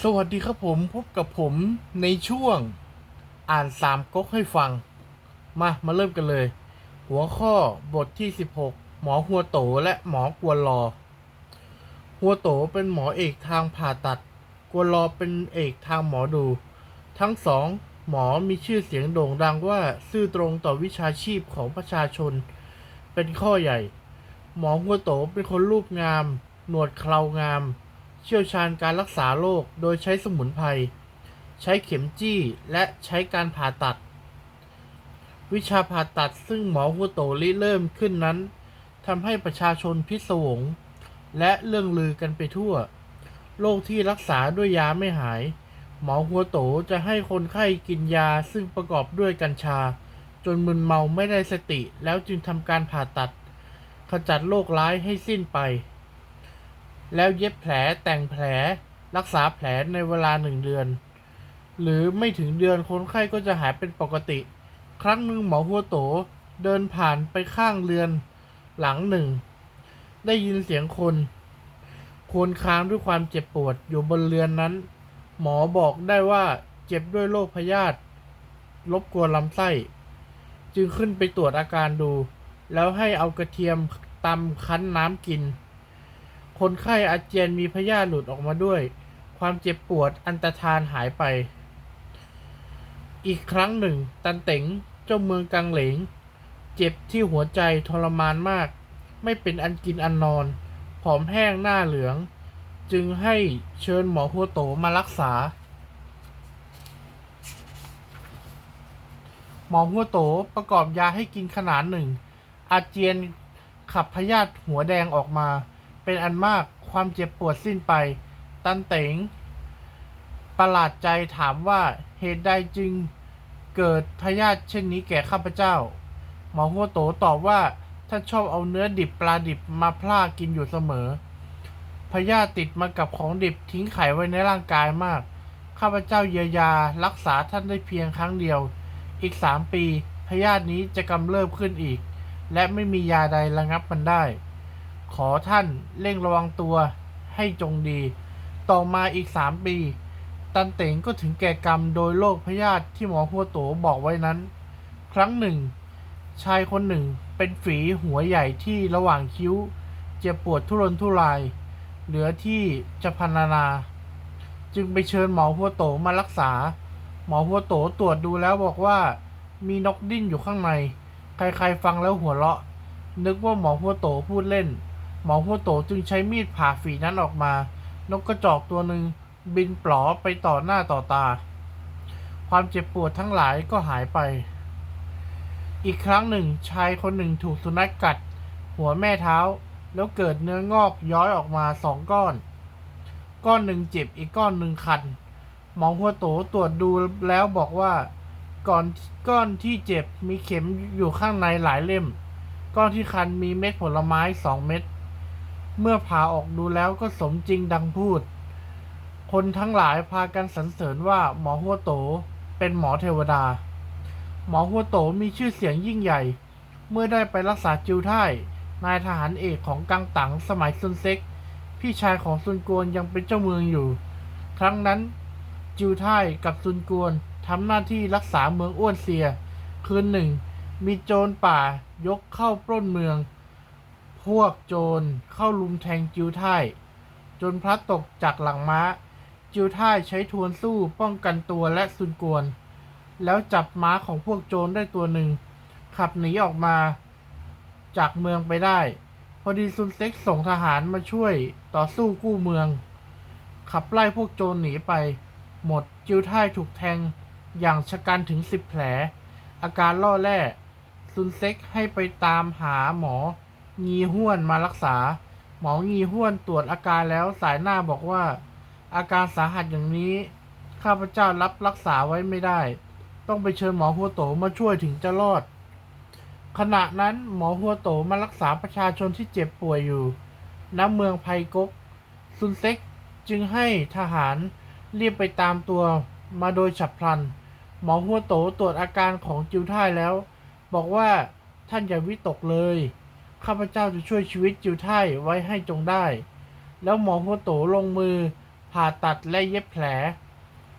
สวัสดีครับผมพบกับผมในช่วงอ่านสามก๊กให้ฟัง มา มาเริ่มกันเลย หัวข้อบทที่ 16 หมอหัวโตและหมอกวนรอ หัวโตเป็นหมอเอกทางผ่าตัด กวนรอเป็นเอกทางหมอดู ทั้งสองหมอมีชื่อเสียงโด่งดังว่าซื่อตรงต่อวิชาชีพของประชาชน เป็นข้อใหญ่ หมอหัวโตเป็นคนรูปงาม หนวดเครางาม เชี่ยวชาญการรักษาโรคโดยใช้สมุนไพร ใช้เข็มจี้และใช้การผ่าตัด วิชาผ่าตัดซึ่งหมอหัวโตริเริ่มขึ้นนั้นทำให้ประชาชนพิศวง และเรื่องลือกันไปทั่ว โรคที่รักษาด้วยยาไม่หาย หมอหัวโตจะให้คนไข้กินยาซึ่งประกอบด้วยกัญชา จนมึนเมาไม่ได้สติแล้วจึงทำการผ่าตัด ขจัดโรคร้ายให้สิ้นไป แล้วเย็บแผลแต่งแผลรักษาแผลในเวลาหนึ่งเดือน หรือไม่ถึงเดือนคนไข้ก็จะหายเป็นปกติ ครั้งหนึ่งหมอหัวโตเดินผ่านไปข้างเรือนหลังหนึ่ง ได้ยินเสียงคนควรครางด้วยความเจ็บปวดอยู่บนเรือนนั้น หมอบอกได้ว่าเจ็บด้วยโรคพยาธิรบกวนลำไส้ จึงขึ้นไปตรวจอาการดู แล้วให้เอากระเทียมตำคั้นน้ำกิน คนไข้อาเจียนมีพยาธิหลุดออกมาด้วย ความเจ็บปวดอันตรธานหายไป อีกครั้งหนึ่ง ตันเต๋งเจ้าเมืองกังเหลง เจ็บที่หัวใจทรมานมาก ไม่เป็นอันกินอันนอน ผอมแห้งหน้าเหลือง จึงให้เชิญหมอหัวโตมารักษา หมอหัวโตประกอบยาให้กินขนาดหนึ่ง อาเจียนขับพยาธิหัวแดงออกมา เป็นอันมากความเจ็บปวดสิ้นไป ตันเต๋งประหลาดใจถามว่าเหตุใดจึงเกิดพยาธิเช่นนี้แก่ข้าพเจ้า หมอหัวโตตอบว่าท่านชอบเอาเนื้อดิบปลาดิบมาพลากินอยู่เสมอพยาธิติดมากับของดิบทิ้งไข่ไว้ในร่างกายมาก ข้าพเจ้าเยียวยารักษาท่านได้เพียงครั้งเดียว อีกสามปีพยาธินี้จะกำเริบขึ้นอีก และไม่มียาใดระงับมันได้ ขอท่านเร่งระวังตัวให้จงดี ต่อมาอีกสามปี ตันเต๋งก็ถึงแก่กรรมโดยโรคพยาธิที่หมอหัวโตบอกไว้นั้น ครั้งหนึ่ง ชายคนหนึ่งเป็นฝีหัวใหญ่ที่ระหว่างคิ้ว เจ็บปวดทุรนทุราย เหลือที่จะพรรณนา จึงไปเชิญหมอหัวโตมารักษา หมอหัวโตตรวจดูแล้วบอกว่า มีนกดิ้นอยู่ข้างใน ใครๆฟังแล้วหัวเราะ นึกว่าหมอหัวโตพูดเล่น หมอหัวโตจึงใช้มีดผ่าฝีนั้นออกมา นกกระจอกตัวหนึ่งบินปลอไปต่อหน้าต่อตา ความเจ็บปวดทั้งหลายก็หายไป อีกครั้งหนึ่งชายคนหนึ่งถูกสุนัขกัด หัวแม่เท้า แล้วเกิดเนื้องอกย้อยออกมาสองก้อน ก้อนหนึ่งเจ็บอีกก้อนหนึ่งคัน หมอหัวโตตรวจดูแล้วบอกว่า ก่อนก้อนที่เจ็บมีเข็มอยู่ข้างในหลายเล่ม ก้อนที่คันมีเม็ดผลไม้สองเม็ด เมื่อผ่าออกดูแล้วก็สมจริงดังพูด คนทั้งหลายพากันสรรเสริญว่าหมอหัวโตเป็นหมอเทวดา หมอหัวโตมีชื่อเสียงยิ่งใหญ่ เมื่อได้ไปรักษาจิวไท่นายทหารเอกของกังตังสมัยซุนเซ็ก พี่ชายของซุนกวนยังเป็นเจ้าเมืองอยู่ ครั้งนั้นจิวไท่กับซุนกวนทำหน้าที่รักษาเมืองอ้วนเซีย คืนหนึ่ง มีโจรป่ายกเข้าปล้นเมือง พวกโจรเข้าลุมแทงจิวไท่จนพลัดตกจากหลังม้า จิวไท่ใช้ทวนสู้ป้องกันตัวและซุนกวน แล้วจับม้าของพวกโจรได้ตัวหนึ่ง ขับหนีออกมาจากเมืองไปได้ พอดีซุนเซ็กส่งทหารมาช่วยต่อสู้กู้เมือง ขับไล่พวกโจรหนีไป หมดจิวไท่ถูกแทงอย่างชะกันถึงสิบแผล อาการล่อแร่ซุนเซ็กให้ไปตามหาหมอ งีห้วนมารักษา หมองีห้วนตรวจอาการแล้วสายหน้าบอกว่า อาการสาหัสอย่างนี้ ข้าพเจ้ารับรักษาไว้ไม่ได้ ต้องไปเชิญหมอหัวโตมาช่วยถึงจะรอด ขณะนั้นหมอหัวโตมารักษาประชาชนที่เจ็บป่วยอยู่ณเมืองไพกก ซุนเซ็กจึงให้ทหารรีบไปตามตัวมาโดยฉับพลัน หมอหัวโตตรวจอาการของจิวไท่แล้ว บอกว่าท่านอย่าวิตกเลย ข้าพเจ้าจะช่วยชีวิตจิวไท่ไว้ให้จงได้ แล้วหมอหัวโตลงมือ ผ่าตัดและเย็บแผล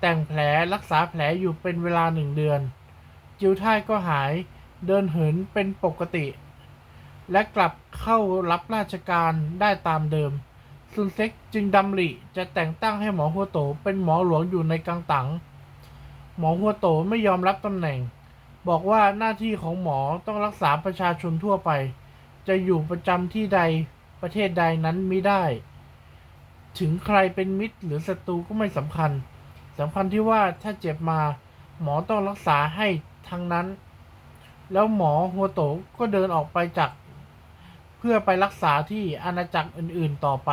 แต่งแผลรักษาแผลอยู่เป็นเวลาหนึ่งเดือน จิวไท่ก็หายเดินเหินเป็นปกติ และกลับเข้ารับราชการได้ตามเดิม ซุนเซ็กจึงดำริจะแต่งตั้งให้หมอหัวโตเป็นหมอหลวงอยู่ในกังตังหมอหัวโตไม่ยอมรับตำแหน่ง บอกว่าหน้าที่ของหมอต้องรักษาประชาชนทั่วไป จะอยู่ประจำที่ใดประเทศใดนั้นไม่ได้ ถึงใครเป็นมิตรหรือศัตรูก็ไม่สำคัญสำคัญที่ว่าถ้าเจ็บมาหมอต้องรักษาให้ทั้งนั้น แล้วหมอหัวโตก็เดินออกไปจาก เพื่อไปรักษาที่อาณาจักรอื่นๆต่อไป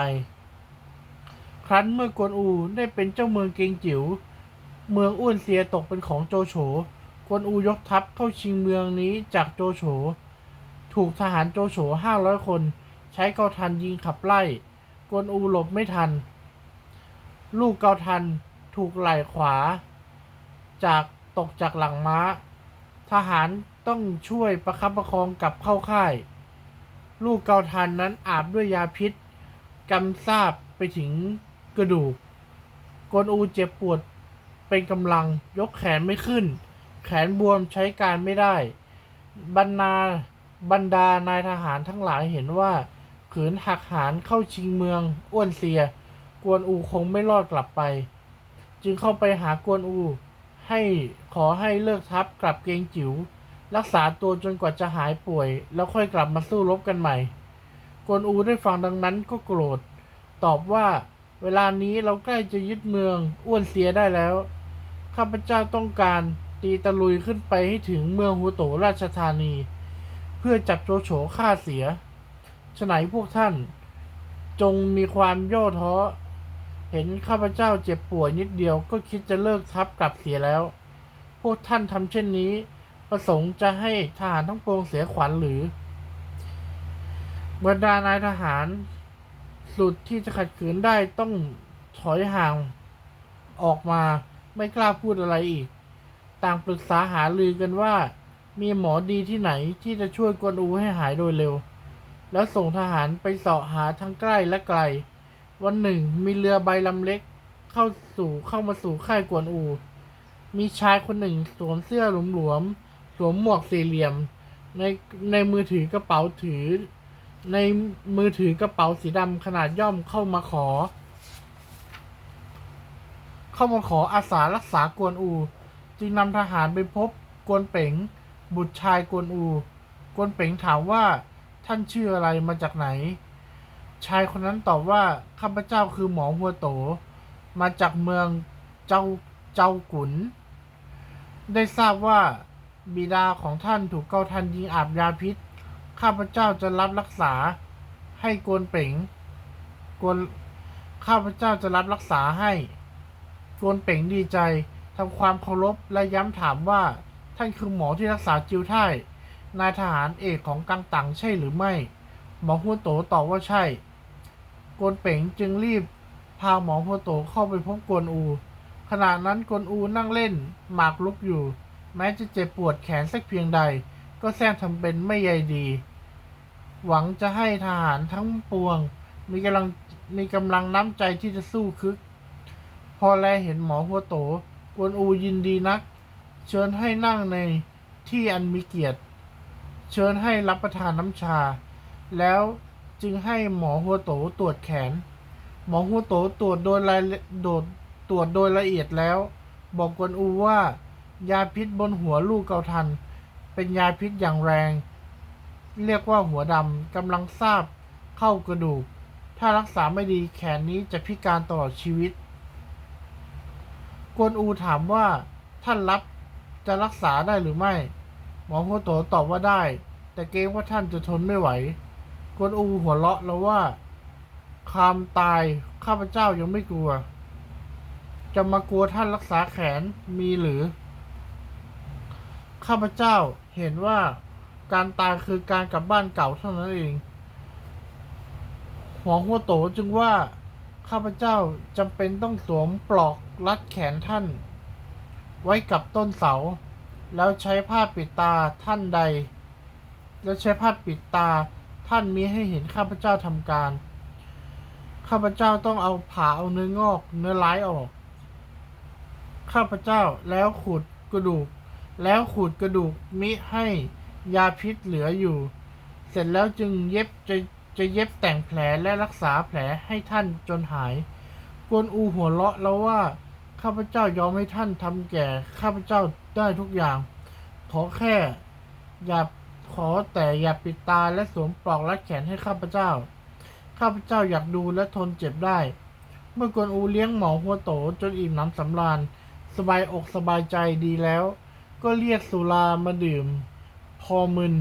ครั้นเมื่อกวนอูได้เป็นเจ้าเมืองเกงจิ๋ว เมืองอ้วนเซียตกเป็นของโจโฉ กวนอูยกทัพเข้าชิงเมืองนี้จากโจโฉ ถูกทหารโจโฉห้าร้อยคน ใช้เกาทันยิงขับไล่ กวนอูหลบไม่ทัน ลูกเกาทันถูกไหล่ขวา จากตกจากหลังม้า ทหารต้องช่วยประคับประคองกลับเข้าค่าย ลูกเกาทันนั้นอาบด้วยยาพิษกำซาบไปถึงกระดูกกวนอูเจ็บปวดเป็นกำลังยกแขนไม่ขึ้น แขนบวมใช้การไม่ได้ บรรณา บรรดานายทหารทั้งหลายเห็นว่า ขืนหักหานเข้าชิงเมือง อ้วนเซีย กวนอูคงไม่รอดกลับไป จึงเข้าไปหากวนอู ให้ขอให้เลิกทัพกลับเกงจิ๋วรักษาตัวจนกว่าจะหายป่วย แล้วค่อยกลับมาสู้รบกันใหม่ กวนอูได้ฟังดังนั้นก็โกรธ ตอบว่า เวลานี้เราใกล้จะยึดเมือง อ้วนเสียได้แล้ว ข้าพเจ้าต้องการตีตะลุยขึ้นไปให้ถึงเมืองฮูโตราชธานี เพื่อจับโจโฉฆ่าเสียฉไหนพวกท่าน จงมีความย่อท้อ เห็นข้าพเจ้าเจ็บป่วยนิดเดียวก็คิดจะเลิกทัพกลับเสียแล้ว พวกท่านทำเช่นนี้ ประสงค์จะให้ทหารทั้งปวงเสียขวัญหรือบรรดานายทหาร สุดที่จะขัดขืนได้ต้องถอยห่างออกมาไม่กล้าพูดอะไรอีก ต่างปรึกษาหารือกันว่า มีหมอดีที่ไหนที่จะช่วยกวนอูให้หายโดยเร็ว แล้วส่งทหารไปเสาะหาทั้งใกล้และไกล วันหนึ่งมีเรือใบลำเล็กเข้าสู่เข้ามาสู่ค่ายกวนอู มีชายคนหนึ่งสวมเสื้อหลวมๆ สวมหมวกสี่เหลี่ยม ในในมือถือกระเป๋าถือ ในมือถือกระเป๋าสีดำขนาดย่อมเข้ามาขอ เข้ามาขออาสารักษากวนอู จึงนำทหารไปพบกวนเป๋ง บุตรชายกวนอู กวนเป๋งถามว่าท่านชื่ออะไรมาจากไหน ชายคนนั้นตอบว่าข้าพเจ้าคือหมอหัวโต มาจากเมืองเจ้าเจ้ากุน ได้ทราบว่าบิดาของท่านถูกเกาทันยิงอาบยาพิษ ข้าพเจ้าจะรับรักษาให้กวนเป๋งกวนข้าพเจ้าจะรับรักษาให้ กวนเป๋งดีใจทำความเคารพและย้ำถามว่า ท่านคือหมอที่รักษาจิวท่ายนายทหารเอกของกังตังใช่หรือไม่ หมอหัวโตตอบว่าใช่ กวนเป๋งจึงรีบพาหมอหัวโตเข้าไปพบกวนอู ขณะนั้นกวนอูนั่งเล่น หมากลุกอยู่ แม้จะเจ็บปวดแขนสักเพียงใด ก็แซงทำเป็นไม่ใยดี หวังจะให้ทหารทั้งปวง มีกำลังมีกำลังน้ำใจที่จะสู้คึก พอแลเห็นหมอหัวโต กวนอูยินดีนัก เชิญให้นั่งในที่อันมีเกียรติ เชิญให้รับประทานน้ำชา แล้วจึงให้หมอหัวโตตรวจแขน หมอหัวโตตรวจโดยรายละโดดตรวจโดยละเอียดแล้ว บอกกวนอูว่า ยาพิษบนหัวลูกเกาทัน เป็นยาพิษอย่างแรง เรียกว่าหัวดำกำลังทราบเข้ากระดูก ถ้ารักษาไม่ดีแขนนี้จะพิการตลอดชีวิต กวนอูถามว่าท่านรับ จะรักษาได้หรือไม่ หมอหัวโตตอบว่าได้ แต่เกรงว่าท่านจะทนไม่ไหว กวนอูหัวเราะแล้วว่าความตายข้าพเจ้ายังไม่กลัว จะมากลัวท่านรักษาแขนมีหรือ ข้าพเจ้าเห็นว่าการตายคือการกลับบ้านเก่าเท่านั้นเองหัวหัวโตจึงว่าข้าพเจ้าจำเป็นต้องสวมปลอกรัดแขนท่าน ไว้กับต้นเสา แล้วใช้ผ้าปิดตาท่านใด แล้วใช้ผ้าปิดตาท่านมีให้เห็นข้าพเจ้าทำการ ข้าพเจ้าต้องเอาผ่าเอาเนื้องอก เนื้อร้ายออก ข้าพเจ้าแล้วขูดกระดูก แล้วขูดกระดูกมิให้ยาพิษเหลืออยู่ เสร็จแล้วจึงเย็บจะจะเย็บแต่งแผลและรักษาแผลให้ท่านจนหาย กวนอูหัวเราะแล้วว่า ข้าพเจ้ายอมให้ท่านทำแก่ ข้าพเจ้าได้ทุกอย่าง ขอแค่ อย่าขอแต่อย่าปิดตาและสวมปลอกรัดแขนให้ข้าพเจ้า ข้าพเจ้าอยากดูและทนเจ็บได้ เมื่อกวนอูเลี้ยงหมอหัวโตจนอิ่มน้ำสำราญ สบายอกสบายใจดีแล้ว ก็เรียกสุรามาดื่ม พอมึน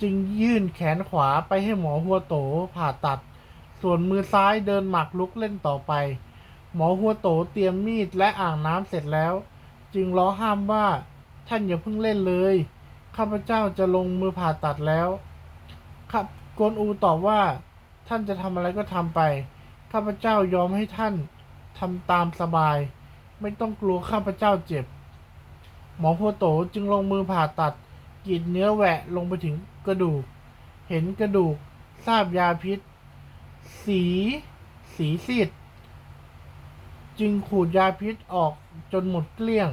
จึงยื่นแขนขวาไปให้หมอหัวโตผ่าตัด ส่วนมือซ้ายเดินหมากลุกเล่นต่อไป หมอหัวโตเตรียมมีดและอ่างน้ำเสร็จแล้ว จึงล้อห้ามว่าท่านอย่าเพิ่งเล่นเลย ข้าพเจ้าจะลงมือผ่าตัดแล้วครับกวนอูตอบว่า ท่านจะทำอะไรก็ทำไป ข้าพเจ้ายอมให้ท่านทำตามสบาย ไม่ต้องกลัวข้าพเจ้าเจ็บ หมอหัวโตจึงลงมือผ่าตัดกรีดเนื้อแหวะลงไปถึงกระดูก เห็นกระดูกทราบยาพิษ สี สีซีด จึงขูดยาพิษออกจนหมดเกลี้ยง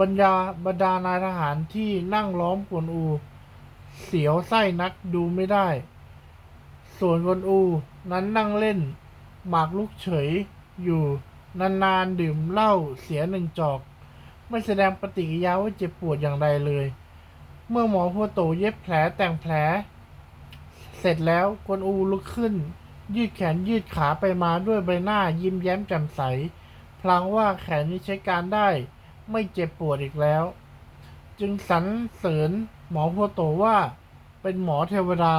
บรรดาบรรดานายทหารที่นั่งล้อมกวนอู เสียวไส้นักดูไม่ได้ ส่วนกวนอูนั้นนั่งเล่น หมากลุกเฉยอยู่นานๆดื่มเหล้าเสียหนึ่งจอก ไม่แสดงปฏิกิริยาว่าเจ็บปวดอย่างใดเลย เมื่อหมอพัวโตเย็บแผลแต่งแผล เสร็จแล้วกวนอูลุกขึ้น ยืดแขนยืดขาไปมาด้วยใบหน้ายิ้มแย้มแจ่มใส พลางว่าแขนนี้ใช้การได้ ไม่เจ็บปวดอีกแล้ว จึงสรรเสริญหมอพัวโตว่า เป็นหมอเทวดา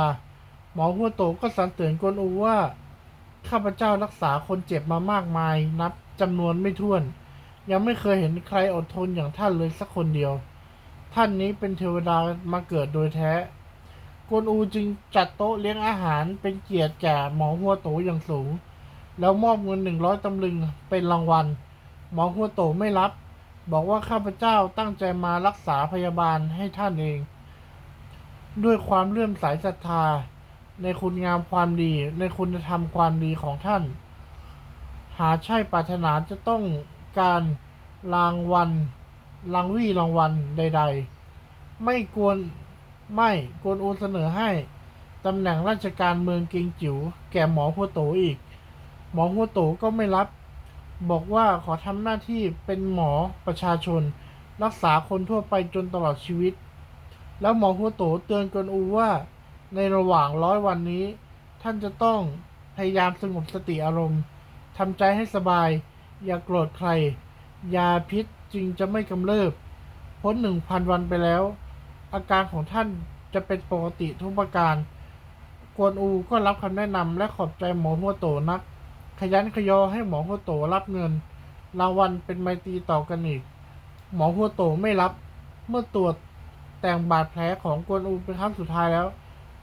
หมอพัวโตก็สรรเสริญกวนอูว่า ข้าพเจ้ารักษาคนเจ็บมามากมายนับจำนวนไม่ถ้วน ยังไม่เคยเห็นใครอดทนอย่างท่านเลยสักคนเดียว ท่านนี้เป็นเทวดามาเกิดโดยแท้ กวนอูจึงจัดโต๊ะเลี้ยงอาหารเป็นเกียรติแก่หมอหัวโตอย่างสูง แล้วมอบเงินหนึ่งร้อยตำลึงเป็นรางวัล หมอหัวโตไม่รับ บอกว่าข้าพเจ้าตั้งใจมารักษาพยาบาลให้ท่านเอง ด้วยความเลื่อมใสศรัทธา ในคุณงามความดี ในคุณธรรมความดีของท่าน หาใช่ปรารถนาจะต้องการรางวัลรางวี่รางวัลใด ๆ ไม่กวน ไม่กวนอูเสนอให้ตำแหน่งราชการเมืองกิงจิ๋วแก่หมอหัวโตอีก หมอหัวโตก็ไม่รับ บอกว่าขอทำหน้าที่เป็นหมอประชาชน รักษาคนทั่วไปจนตลอดชีวิต แล้วหมอหัวโตเตือนกวนอูว่า ในระหว่างร้อยวันนี้ ท่านจะต้องพยายามสงบสติอารมณ์ทำใจให้สบาย อย่ากโกรธใคร ยาพิษจึงจะไม่กำเริบ พ้นหนึ่งพันวันไปแล้ว อาการของท่านจะเป็นปกติทุกประการ กวนอูก็รับคำแนะนำและขอบใจหมอหัวโตนัก ขยันขยอให้หมอหัวโตรับเงิน รางวัลเป็นไมตรีต่อกันอีก หมอหัวโตไม่รับ เมื่อตรวจแต่งบาดแผลของกวนอูเป็นครั้งสุดท้ายแล้ว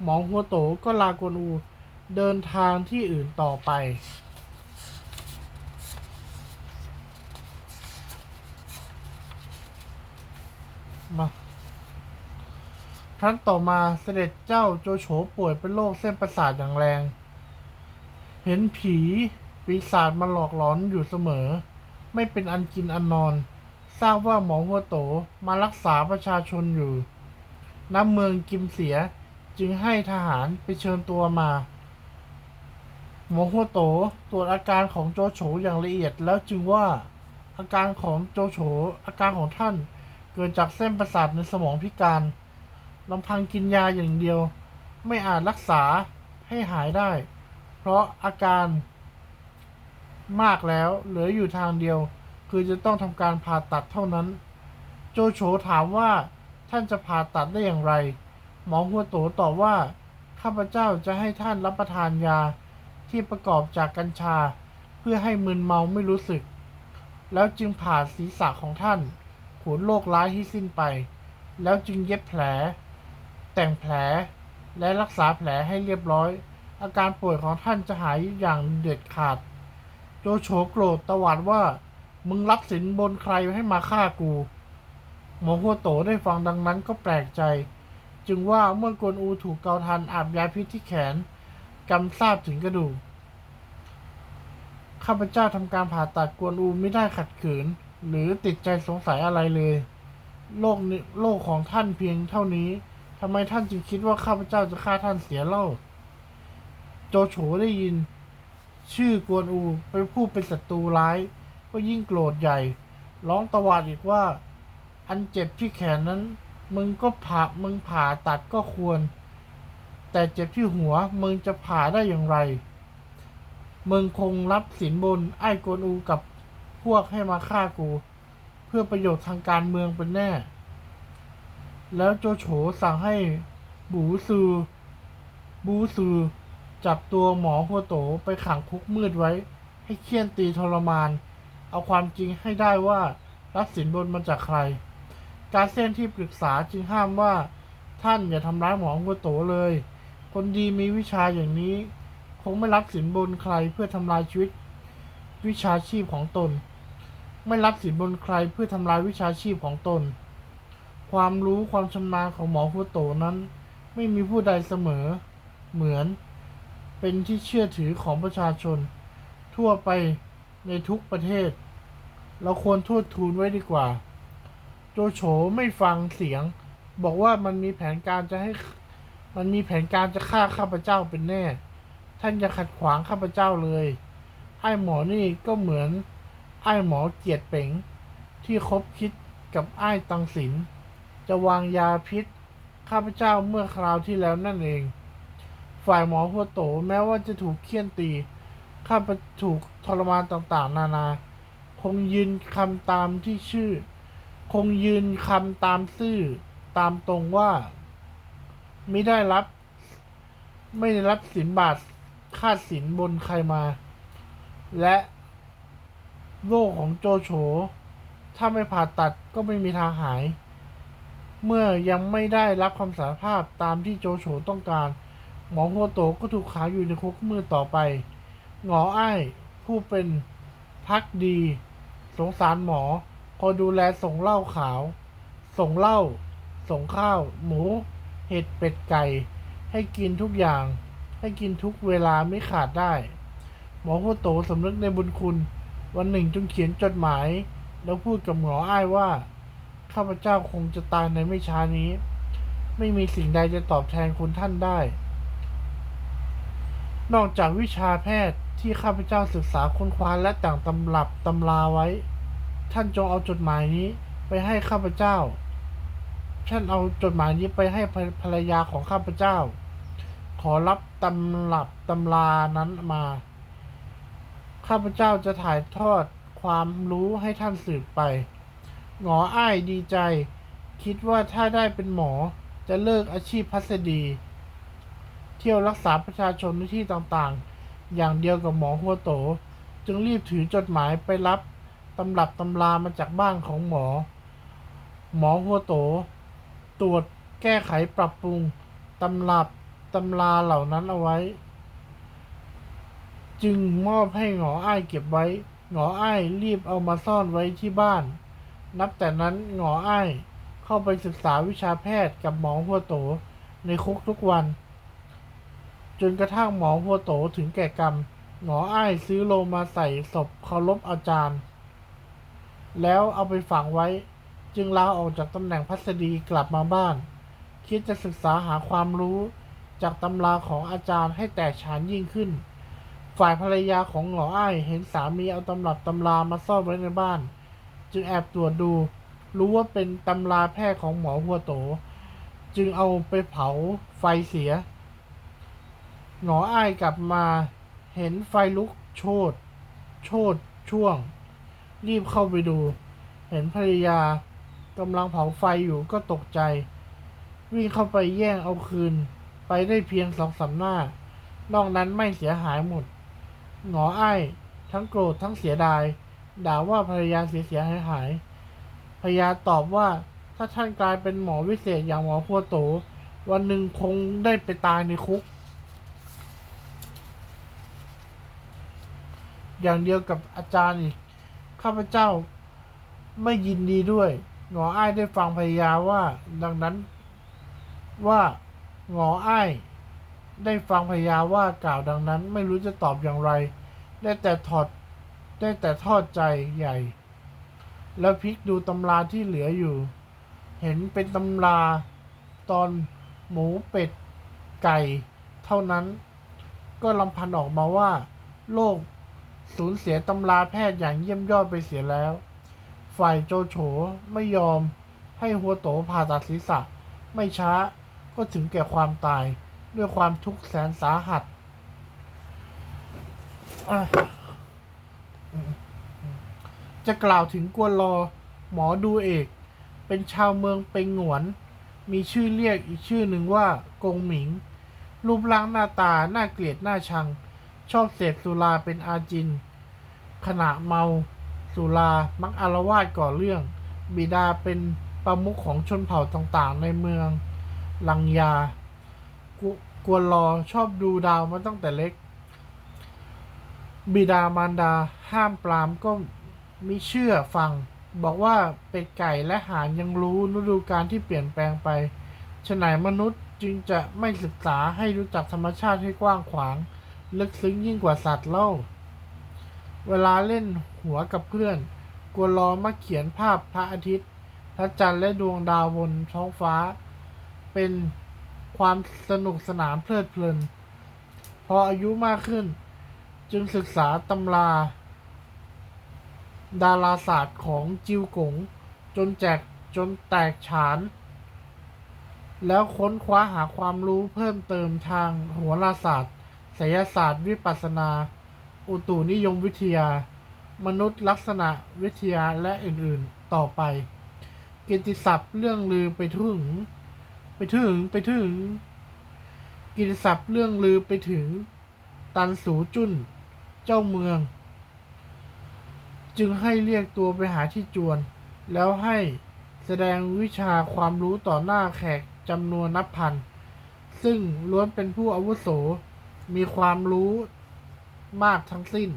หมอหัวโตก็ลากวนอูเดินทางที่อื่นต่อไปมา ครั้นต่อมาเสด็จเจ้าโจโฉป่วยเป็นโรคเส้นประสาทอย่างแรง เห็นผีปีศาจมาหลอกหลอนอยู่เสมอ ไม่เป็นอันกินอันนอน ทราบว่าหมอหัวโตมารักษาประชาชนอยู่น้ำเมืองกิมเสียจึงให้ทหารไปเชิญตัวมา หมอหัวโตตรวจอาการของโจโฉอย่างละเอียดแล้วจึงว่าอาการของโจโฉอาการของท่านเกิดจากเส้นประสาทในสมองพิการ ลำพังกินยาอย่างเดียว ไม่อาจรักษาให้หายได้ เพราะอาการมากแล้วเหลืออยู่ทางเดียว คือจะต้องทำการผ่าตัดเท่านั้น โจโฉถามว่าท่านจะผ่าตัดได้อย่างไร หมอหัวโตตอบว่า ข้าพเจ้าจะให้ท่านรับประทานยาที่ประกอบจากกัญชา เพื่อให้มึนเมาไม่รู้สึก แล้วจึงผ่าศีรษะของท่านขูดโรคร้ายให้สิ้นไป แล้วจึงเย็บแผล แต่งแผลและรักษาแผลให้เรียบร้อย อาการป่วยของท่านจะหายอย่างเด็ดขาด โจโฉโกรธตวาดว่า มึงรับสินบนใครให้มาฆ่ากูหมอหัวโตได้ฟังดังนั้นก็แปลกใจ จึงว่าเมื่อกวนอูถูกเกาทันอาบยาพิษที่แขนกำทราบถึงกระดูกข้าพเจ้าทำการผ่าตัดกวนอูไม่ได้ขัดขืน หรือติดใจสงสัยอะไรเลย โลกนี้โลกของท่านเพียงเท่านี้ำไมท่านจึงคิดว่าข้าพเจ้าจะฆ่าท่านเสียเล่า โจโฉได้ยิน ชื่อกวนอูไปพูดเป็นศัตรูร้าย ก็ยิ่งโกรธใหญ่ ร้องตวาดอีกว่า อันเจ็บที่แขนนั้น มึงก็ผ่ามึงผ่าตัดก็ควร แต่เจ็บที่หัวมึงจะผ่าได้อย่างไร มึงคงรับสินบนไอ้กวนอูกับพวกให้มาฆ่ากู เพื่อประโยชน์ทางการเมืองเป็นแน่ แล้วโจโฉสั่งให้บูซือบูซือจับตัวหมอหัวโตไปขังคุกมืดไว้ ให้เคี่ยนตีทรมาน เอาความจริงให้ได้ว่ารับสินบนมาจากใคร การเส้นที่ปรึกษาจึงห้ามว่า ท่านอย่าทำร้ายหมอหัวโตเลย คนดีมีวิชาอย่างนี้ คงไม่รับสินบนใครเพื่อทำลายชีวิต วิชาชีพของตน ไม่รับสินบนใครเพื่อทำลายวิชาชีพของตน ความรู้ความชำนาญของหมอหัวโตนั้น ไม่มีผู้ใดเสมอ เหมือน เป็นที่เชื่อถือของประชาชน ทั่วไปในทุกประเทศ เราควรโทษทูลไว้ดีกว่า โจโฉไม่ฟังเสียง บอกว่ามันมีแผนการจะให้ มันมีแผนการจะฆ่าข้าพเจ้าเป็นแน่ ท่านอย่าขัดขวางข้าพเจ้าเลย ไอ้หมอนี่ก็เหมือน ไอ้หมอเกียรติเป๋งที่คบคิดกับไอ้ตังสิน จะวางยาพิษ ข้าพเจ้าเมื่อคราวที่แล้วนั่นเอง ฝ่ายหมอหัวโตแม้ว่าจะถูกเคี่ยนตี ข้าพถูกทรมานต่างๆ นานา คงยืนคำตามที่ชื่อ คงยืนคำตามซื่อตามตรงว่า ไม่ได้รับ ไม่ได้รับสินบาทค่าสินบนใครมา และโรคของโจโฉถ้าไม่ผ่าตัดก็ไม่มีทางหาย เมื่อยังไม่ได้รับคำสารภาพตามที่โจโฉต้องการ หมอหัวโตก็ถูกขังอยู่ในคุกมืดต่อไป หงออ้ายผู้เป็นพักดี สงสารหมอคอยดูแลส่งเหล้าขาว ส่งเหล้าส่งข้าว หมู เห็ดเป็ดไก่ ให้กินทุกอย่าง ให้กินทุกเวลาไม่ขาดได้ หมอหัวโตสำนึกในบุญคุณ วันหนึ่งจึงเขียนจดหมาย แล้วพูดกับหมออ้ายว่า ข้าพเจ้าคงจะตายในไม่ช้านี้ ไม่มีสิ่งใดจะตอบแทนคุณท่านได้ นอกจากวิชาแพทย์ที่ข้าพเจ้าศึกษาค้นคว้าและแต่งตำรับตำราไว้ ท่านจงเอาจดหมายนี้ไปให้ข้าพเจ้า ท่านเอาจดหมายนี้ไปให้ภรภรรยาของข้าพเจ้า ขอรับตำรับตำรานั้นมา ข้าพเจ้าจะถ่ายทอดความรู้ให้ท่านสืบไป หงออ้ายดีใจ คิดว่าถ้าได้เป็นหมอจะเลิกอาชีพพัสดี เที่ยวรักษาประชาชนในที่ต่างๆ อย่างเดียวกับหมอหัวโต จึงรีบถือจดหมายไปรับตำรับตำรามาจากบ้านของหมอ หมอหัวโต ตรวจแก้ไขปรับปรุงตำรับตำราเหล่านั้นเอาไว้ จึงมอบให้หงออ้ายเก็บไว้ หงออ้ายรีบเอามาซ่อนไว้ที่บ้าน นับแต่นั้นหงออ้ายเข้าไปศึกษาวิชาแพทย์กับหมอหัวโตในคุกทุกวัน จนกระทั่งหมอหัวโตถึงแก่กรรม หงออ้ายซื้อโลงมาใส่ศพเคารพอาจารย์ แล้วเอาไปฝังไว้จึงลาออกจากตำแหน่งพัสดีกลับมาบ้าน คิดจะศึกษาหาความรู้จากตำราของอาจารย์ให้แตกฉานยิ่งขึ้น ฝ่ายภรรยาของหงออ้ายเห็นสามีเอาตำรับตำรามาซ่อนไว้ในบ้าน จึงแอบตรวจดู รู้ว่าเป็นตำราแพทย์ของหมอหัวโต จึงเอาไปเผาไฟเสียหงออ้ายกลับมาเห็นไฟลุกโชด โชดช่วง รีบเข้าไปดู เห็นภรรยากำลังเผาไฟอยู่ก็ตกใจ วิ่งเข้าไปแย่งเอาคืน ไปได้เพียงสองสาหน้า นอกนั้นไม่เสียหายหมดหงออ้ายทั้งโกรธทั้งเสียดาย ด่าว่าภรรยาเสียเสียหายหายภรรยาตอบว่า ถ้าท่านกลายเป็นหมอวิเศษอย่างหมอพัวโต วันหนึ่งคงได้ไปตายในคุก อย่างเดียวกับอาจารย์อีก ข้าพเจ้าไม่ยินดีด้วย หงออ้ายได้ฟังภรรยาว่า ดังนั้นว่าหงออ้ายได้ฟังภรรยาว่ากล่าวดังนั้น ไม่รู้จะตอบอย่างไร ได้แต่ถอด ได้แต่ทอดใจใหญ่ แล้วพลิกดูตำราที่เหลืออยู่ เห็นเป็นตำราตอนหมูเป็ดไก่ เท่านั้น ก็ลำพันออกมาว่า โลกสูญเสียตำราแพทย์อย่างเยี่ยมยอดไปเสียแล้ว ฝ่ายโจโฉไม่ยอมให้หัวโตผ่าตัดศีรษะ ไม่ช้าก็ถึงแก่ความตายด้วยความทุกข์แสนสาหัส จะกล่าวถึงกวนรอหมอดูเอก เป็นชาวเมืองเป็งหงวน มีชื่อเรียกอีกชื่อหนึ่งว่ากงหมิง รูปร่างหน้าตาน่าเกลียดน่าชัง ชอบเสพสุราเป็นอาจิน ขณะเมาสุรามักอารวาสก่อเรื่อง บิดาเป็นประมุขของชนเผ่าต่างๆ ในเมือง ลังยากวกวนรอชอบดูดาวมาตั้งแต่เล็ก บิดามารดาห้ามปรามก็มิเชื่อฟัง บอกว่าเป็ดไก่และหานยังรู้ฤดูกาลที่เปลี่ยนแปลงไปฉะไหนมนุษย์จึงจะไม่ศึกษาให้รู้จักธรรมชาติให้กว้างขวาง ลึกซึ้งยิ่งกว่าสัตว์เล่า เวลาเล่นหัวกับเพื่อนกวนรอมักเขียนภาพพระอาทิตย์พระจันทร์และดวงดาวบนท้องฟ้า เป็นความสนุกสนานเพลิดเพลิน พออายุมากขึ้น จึงศึกษาตำรา ดาราศาสตร์ของจิวกง จนแจกจนแตกฉาน แล้วค้นคว้าหาความรู้เพิ่มเติมทางโหราศาสตร์ไสยศาสตร์ วิปัสสนา อุตุนิยมวิทยา มนุษย์ลักษณะวิทยาและอื่นๆต่อไปกิตติศัพท์เรื่องลือไปถึง ไปถึงไปถึงกิตติศัพท์เรื่องลือไปถึง ตันสูจุน เจ้าเมือง จึงให้เรียกตัวไปหาที่จวน แล้วให้แสดงวิชาความรู้ต่อหน้าแขกจำนวนนับพัน ซึ่งล้วนเป็นผู้อาวุโส มีความรู้มากทั้งสิ้น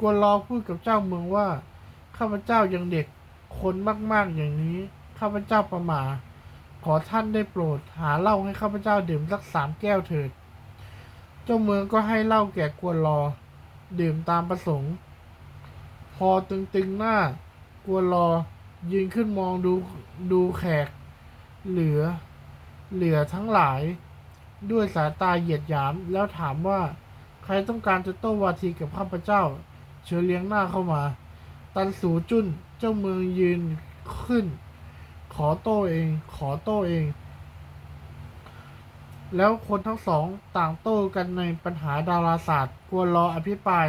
กวนรอพูดกับเจ้าเมืองว่า ข้าพเจ้ายังเด็ก คนมากๆอย่างนี้ ข้าพเจ้าประมา ขอท่านได้โปรด หาเหล้าให้ข้าพเจ้าดื่มสักสามแก้วเถิด เจ้าเมืองก็ให้เหล้าแก่กวนรอ ดื่มตามประสงค์ พอตึงๆหน้ากลัวรอ ยืนขึ้นมองดูดูแขก เหลือ เหลือทั้งหลาย ด้วยสายตาเหยียดหยาม แล้วถามว่า ใครต้องการจะโต้วาทีกับข้าพเจ้า เชิญเลี้ยงหน้าเข้ามา ตันสูจุนเจ้าเมืองยืนขึ้น ขอโต้เอง ขอโต้เอง แล้วคนทั้งสองต่างโต้กันในปัญหาดาราศาสตร์กวรออภิปราย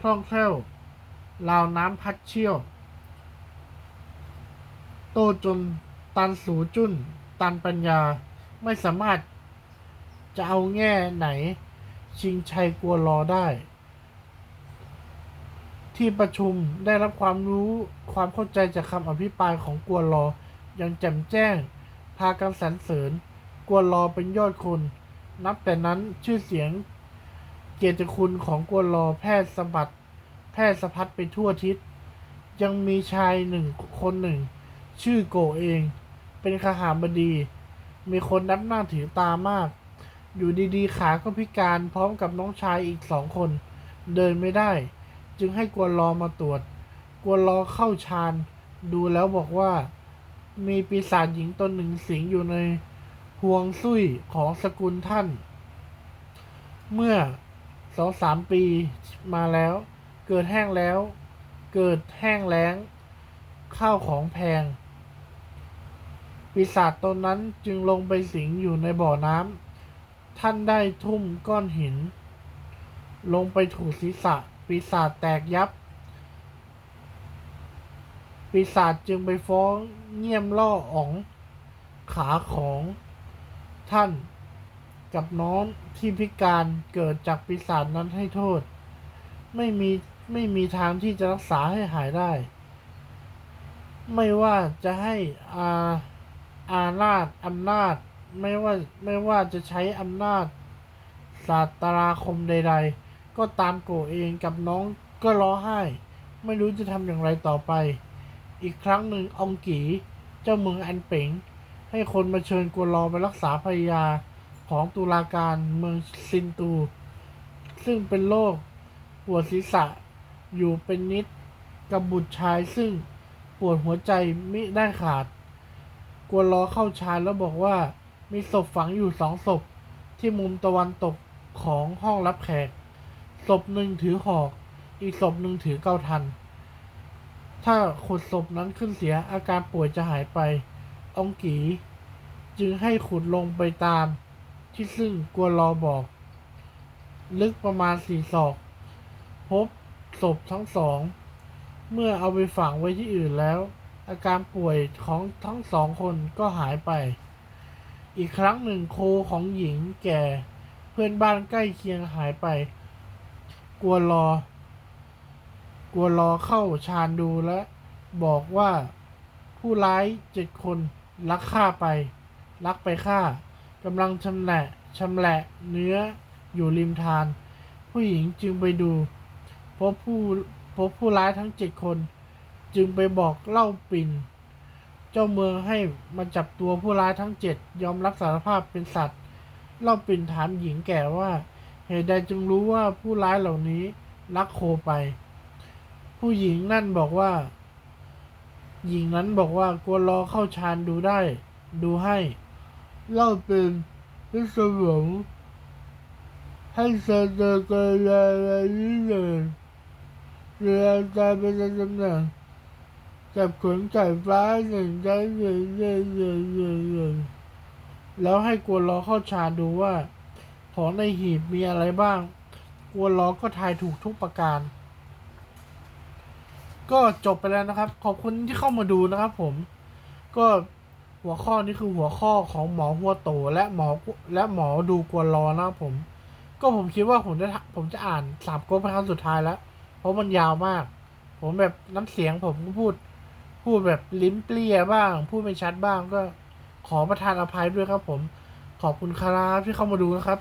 คล่องแคล่วราวน้ำพัดเชี่ยว โต้จนตันสูจุนตันปัญญาไม่สามารถจะเอาแง่ไหน ชิงชัยกลัวรอได้ ที่ประชุมได้รับความรู้ความเข้าใจจากคำอภิปรายของกัวรออย่างแจ่มแจ้ง พากันสรรเสริญ กวนรอเป็นยอดคน นับแต่นั้นชื่อเสียงเกียรติคุณของกวนรอแพทย์สะบัดแพทย์สะพัดไปทั่วทิศ ยังมีชายหนึ่งคนหนึ่ง ชื่อโกเอง เป็นขหาบดี มีคนนับหน้าถือตามาก อยู่ดีๆ ขาก็พิการพร้อมกับน้องชายอีกสองคน เดินไม่ได้ จึงให้กวนรอมาตรวจ กวนรอเข้าฌานดูแล้วบอกว่า มีปีศาจหญิงตนหนึ่งสิงอยู่ใน พวงซุยของสกุลท่าน เมื่อสองสามปีมาแล้ว เกิดแห้งแล้ว เกิดแห้งแล้ง ข้าวของแพง ปีศาจตนนั้นจึงลงไปสิงอยู่ในบ่อน้ำท่านได้ทุ่มก้อนหิน ลงไปถูศีรษะ ปีศาจแตกยับ ปีศาจจึงไปฟ้องเงี่ยมล่ออ๋อง ขาของ ท่านกับน้องที่พิการเกิดจากปีศาจนั้นให้โทษ ไม่มีไม่มีทางที่จะรักษาให้หายได้ ไม่ว่าจะให้อาอานาจอำนาจไม่ว่าไม่ว่าจะใช้อำนาจศาสตราคมใด ๆ ก็ตามโกเองกับน้องก็ร้องไห้ ไม่รู้จะทำอย่างไรต่อไป อีกครั้งหนึ่งอองกีเจ้าเมืองอันเป๋ง ให้คนมาเชิญกัวรอไปรักษาภรรยาของตุลาการเมืองซินตู ซึ่งเป็นโรคปวดศีรษะอยู่เป็นนิดกับบุตรชายซึ่งปวดหัวใจมิได้ขาด กวนล้อเข้าชานแล้วบอกว่ามีศพฝังอยู่สองศพที่มุมตะวันตกของห้องรับแขก ศพหนึ่งถือหอก อีกศพหนึ่งถือเก้าทัน ถ้าขุดศพนั้นขึ้นเสียอาการป่วยจะหายไป องกีจึงให้ขุดลงไปตาม ที่ซึ่งกวนรอบอก ลึกประมาณสี่ศอก พบศพทั้งสอง เมื่อเอาไปฝังไว้ที่อื่นแล้ว อาการป่วยของทั้งสองคนก็หายไป อีกครั้งหนึ่งโคของหญิงแก่เพื่อนบ้านใกล้เคียงหายไป กัวรอ กัวรอเข้าชาญดูและบอกว่าผู้ร้ายเจ็ดคน ลักฆ่าไป ลักไปฆ่ากำลังชำแหละชำแหละเนื้ออยู่ริมทาน ผู้หญิงจึงไปดู พบผู้พบผู้ร้ายทั้งเจ็ดคน จึงไปบอกเล่าปิ่น เจ้าเมืองให้มาจับตัวผู้ร้ายทั้งเจ็ดยอมรับสารภาพเป็นสัตว์ เล่าปิ่นถามหญิงแก่ว่า เหตุใดจึงรู้ว่าผู้ร้ายเหล่านี้ลักโคไป ผู้หญิงนั่นบอกว่า หญิงนั้นบอกว่ากลัวรอเข้าชานดูได้ ดูให้ เล่าเป็นพิศวงให้เสดเกลอะไรนี้เลยเรือใจเป็นตำแหน่งจับขนไก่ฟ้าหนึ่งได้เรื่อยเรื่อยเลยเยเรื่อยแล้วให้กลัวรอเข้าชานดูว่า ของในหีบมีอะไรบ้าง กลัวล้อก็ทายถูกทุกประการ ก็จบไปแล้วนะครับ ขอบคุณที่เข้ามาดูนะครับผม ก็หัวข้อนี้คือหัวข้อของหมอหัวโตและหมอและหมอดูกวนรอนะครับผม ก็ผมคิดว่าผมจะผมจะอ่านสามก๊กเป็นครั้งสุดท้ายแล้ว เพราะมันยาวมาก ผมแบบน้ำเสียงผมก็พูด พูดแบบลิ้นเปรี้ยบ้าง พูดไม่ชัดบ้างก็ขอประทานอภัยด้วยครับผม ขอบคุณครับที่เข้ามาดูนะครับ